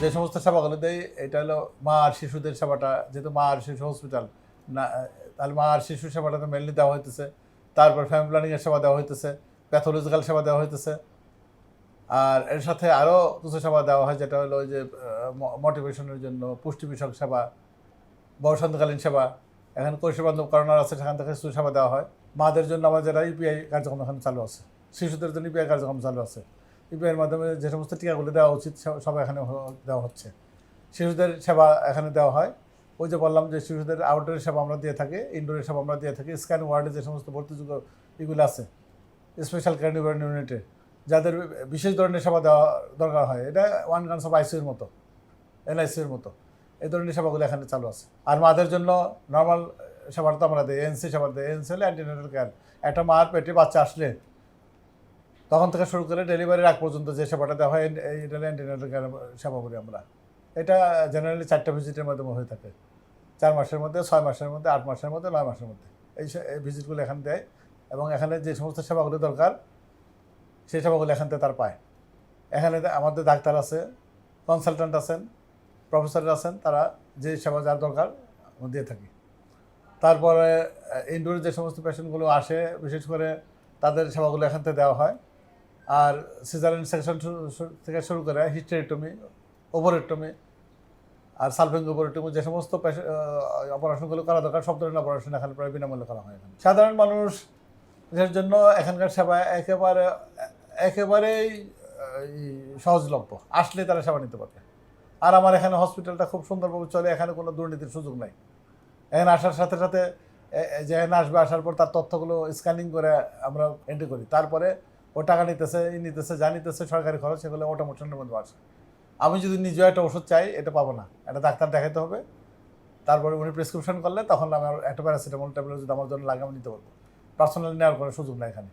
যে সমস্ত সেবাগুলো দেয়, এটা হলো মা আর শিশুদের সেবাটা। যেহেতু মা আর শিশু হসপিটাল না, তাহলে মা আর শিশু সেবাটা তো মেনলি দেওয়া হইতেছে। তারপর ফ্যামিলি প্ল্যানিংয়ের সেবা দেওয়া হইতেছে প্যাথোলজিক্যাল সেবা দেওয়া হইতেছে। আর এর সাথে আরও কিছু সেবা দেওয়া হয়, যেটা হলো ওই যে মোটিভেশনের জন্য পুষ্টি বিষয়ক সেবা বসন্তকালীন সেবা। এখন কৈশোর বান্ধব করোনার আছে, সেখান থেকে কিছু সেবা দেওয়া হয়। মাদের জন্য আমাদের ইউপিআই কার্যক্রম এখন চালু আছে, শিশুদের জন্য ইউপিআই কার্যক্রম চালু আছে। ইউপিআইয়ের মাধ্যমে যে সমস্ত টিকাগুলো দেওয়া উচিত, সব- এখানে দেওয়া হচ্ছে। শিশুদের সেবা এখানে দেওয়া হয়। ওই যে বললাম যে শিশুদের আউটডোরের সেবা আমরা দিয়ে থাকি ইনডোরের সেবা আমরা দিয়ে থাকি স্ক্যান ওয়ার্ডে যে সমস্ত ভর্তিযোগ্য এগুলো আছে স্পেশাল নিবারণ ইউনিটে যাদের বিশেষ ধরনের সেবা দেওয়া দরকার হয়, এটা ওয়ান গানস অফ আইসিউর মতো এনআইসিউর মতো, এই ধরনের সেবাগুলো এখানে চালু আছে। আর মাদের জন্য নর্মাল সেবাটা তো আমরা দিই এনসি সেবা দিই এনসি হলে অ্যান্টিনেটাল কেয়ার একটা মার পেটে বাচ্চা আসলে তখন থেকে শুরু করে ডেলিভারির আগ পর্যন্ত যে সেবাটা দেওয়া হয় এটা কেয়ার সেবা করি আমরা। এটা জেনারেলি চারটা ভিজিটের মাধ্যমে হয়ে থাকে। চার মাসের মধ্যে, ছয় মাসের মধ্যে, আট মাসের মধ্যে, নয় মাসের মধ্যে। এই ভিজিটগুলো এখানে দেয় এবং এখানে যে সমস্ত সেবাগুলো দরকার, সেই সেবাগুলো এখান থেকে তার পায়। এখানে আমাদের ডাক্তার আছে কনসালট্যান্ট আছেন প্রফেসর আছেন, তারা যে সেবা যার দরকার দিয়ে থাকি। তারপরে ইনডোরে যে সমস্ত পেশেন্টগুলো আসে, বিশেষ করে তাদের সেবাগুলো এখান থেকে দেওয়া হয়। আর সিজারেন সেকশন থেকে শুরু করে হিস্টেরেক্টমি ওভারেক্টমি আর সালফিং ওভারেক্টমি যে সমস্ত অপারেশনগুলো করা দরকার, সব ধরনের অপারেশন এখানে প্রায় বিনামূল্যে করা হয় এখানে। সাধারণ মানুষ এর জন্য এখানকার সেবা একেবারে, একেবারেই সহজলভ্য। আসলে তারা সেবা নিতে পারবে। আর আমার এখানে হসপিটালটা খুব সুন্দরভাবে চলে, এখানে কোনো দুর্নীতির সুযোগ নাই। এখানে আসার সাথে সাথে যেখানে আসবে, আসার পর তার তথ্যগুলো স্ক্যানিং করে আমরা এন্ট্রি করি। তারপরে ও টাকা নিতেছে, ই নিতেছে, যা নিতেছে, সরকারি খরচ, সেগুলো অটোমেশনের মধ্যে আসে আমি যদি নিজেও একটা ওষুধ চাই, এটা পাবো না। এটা ডাক্তার দেখাতে হবে। তারপরে উনি প্রেসক্রিপশন করলে তখন আমার একটা প্যারাসিটামল ট্যাবলেট যদি আমার জন্য লাগে, আমি নিতে পারব। পার্সোনালি নেওয়ার কোনো সুযোগ নেই এখানে।